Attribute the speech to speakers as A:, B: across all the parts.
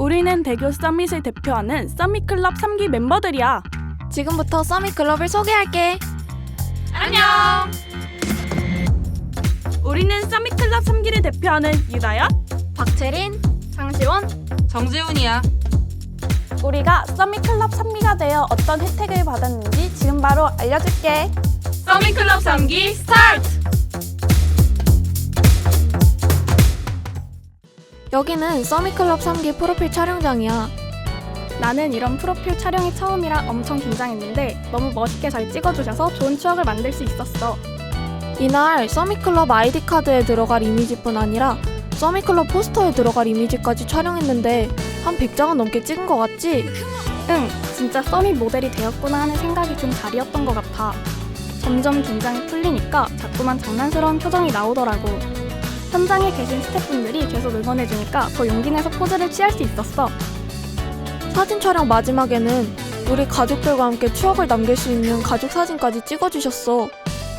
A: 우리는 대교 서밋을 대표하는 서밋 클럽 3기 멤버들이야.
B: 지금부터 서밋 클럽을 소개할게.
A: 안녕. 우리는 서밋 클럽 3기를 대표하는 유다연,
B: 박채린,
A: 장시원.
C: 정재훈이야.
A: 우리가 서밋 클럽 3기가 되어 어떤 혜택을 받았는지 지금 바로 알려줄게. 서밋 클럽 3기 스타트!
B: 여기는 서밋 클럽 3기 프로필 촬영장이야.
A: 나는 이런 프로필 촬영이 처음이라 엄청 긴장했는데 너무 멋있게 잘 찍어주셔서 좋은 추억을 만들 수 있었어.
B: 이날 서밋 클럽 아이디 카드에 들어갈 이미지뿐 아니라 서밋 클럽 포스터에 들어갈 이미지까지 촬영했는데 한 100장은 넘게 찍은 것 같지?
A: 응, 진짜 서밋 모델이 되었구나 하는 생각이 든 자리였던 것 같아. 점점 긴장이 풀리니까 자꾸만 장난스러운 표정이 나오더라고. 현장에 계신 스태프분들이 계속 응원해주니까 더 용기 내서 포즈를 취할 수 있었어.
B: 사진 촬영 마지막에는 우리 가족들과 함께 추억을 남길 수 있는 가족 사진까지 찍어주셨어.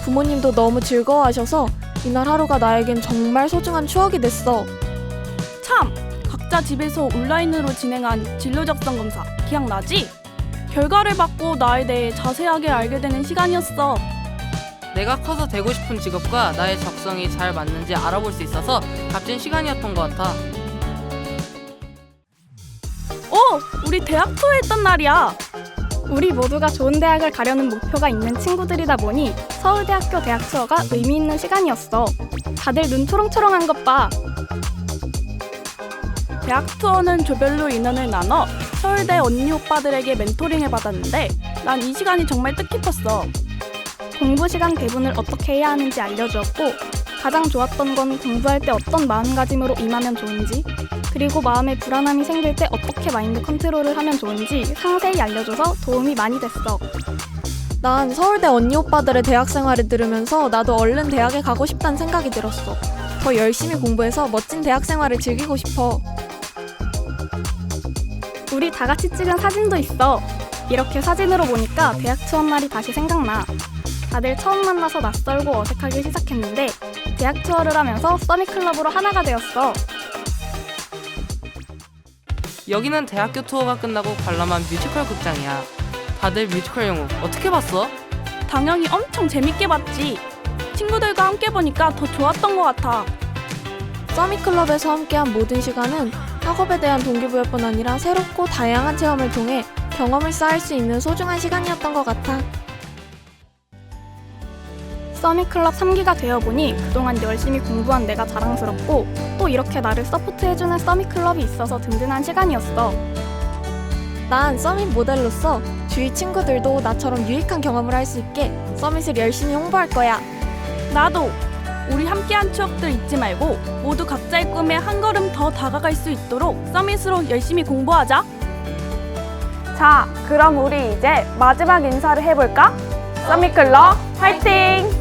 B: 부모님도 너무 즐거워하셔서 이날 하루가 나에겐 정말 소중한 추억이 됐어.
A: 참! 각자 집에서 온라인으로 진행한 진로 적성 검사 기억나지? 결과를 받고 나에 대해 자세하게 알게 되는 시간이었어.
C: 내가 커서 되고 싶은 직업과 나의 적성이 잘 맞는지 알아볼 수 있어서 값진 시간이었던 것 같아.
A: 오! 우리 대학 투어 했던 날이야. 우리 모두가 좋은 대학을 가려는 목표가 있는 친구들이다 보니 서울대학교 대학 투어가 의미 있는 시간이었어. 다들 눈 초롱초롱한 것 봐. 대학 투어는 조별로 인원을 나눠 서울대 언니 오빠들에게 멘토링을 받았는데 난 이 시간이 정말 뜻깊었어. 공부 시간 대본을 어떻게 해야 하는지 알려주었고 가장 좋았던 건 공부할 때 어떤 마음가짐으로 임하면 좋은지 그리고 마음에 불안함이 생길 때 어떻게 마인드 컨트롤을 하면 좋은지 상세히 알려줘서 도움이 많이 됐어.
B: 난 서울대 언니 오빠들의 대학 생활을 들으면서 나도 얼른 대학에 가고 싶다는 생각이 들었어. 더 열심히 공부해서 멋진 대학 생활을 즐기고 싶어.
A: 우리 다 같이 찍은 사진도 있어. 이렇게 사진으로 보니까 대학 투어 날이 다시 생각나. 다들 처음 만나서 낯설고 어색하게 시작했는데 대학 투어를 하면서 써미 클럽으로 하나가 되었어.
C: 여기는 대학교 투어가 끝나고 관람한 뮤지컬 극장이야. 다들 뮤지컬 영화 어떻게 봤어?
A: 당연히 엄청 재밌게 봤지. 친구들과 함께 보니까 더 좋았던 것 같아.
B: 서밋 클럽에서 함께한 모든 시간은 학업에 대한 동기부여뿐 아니라 새롭고 다양한 체험을 통해 경험을 쌓을 수 있는 소중한 시간이었던 것 같아.
A: 써미클럽 3기가 되어보니 그동안 열심히 공부한 내가 자랑스럽고 또 이렇게 나를 서포트해주는 써미클럽이 있어서 든든한 시간이었어.
B: 난 서밋 모델로서 주위 친구들도 나처럼 유익한 경험을 할 수 있게 서밋을 열심히 홍보할 거야.
A: 나도 우리 함께한 추억들 잊지 말고 모두 각자의 꿈에 한 걸음 더 다가갈 수 있도록 서밋으로 열심히 공부하자. 자, 그럼 우리 이제 마지막 인사를 해볼까? 서밋클럽 화이팅!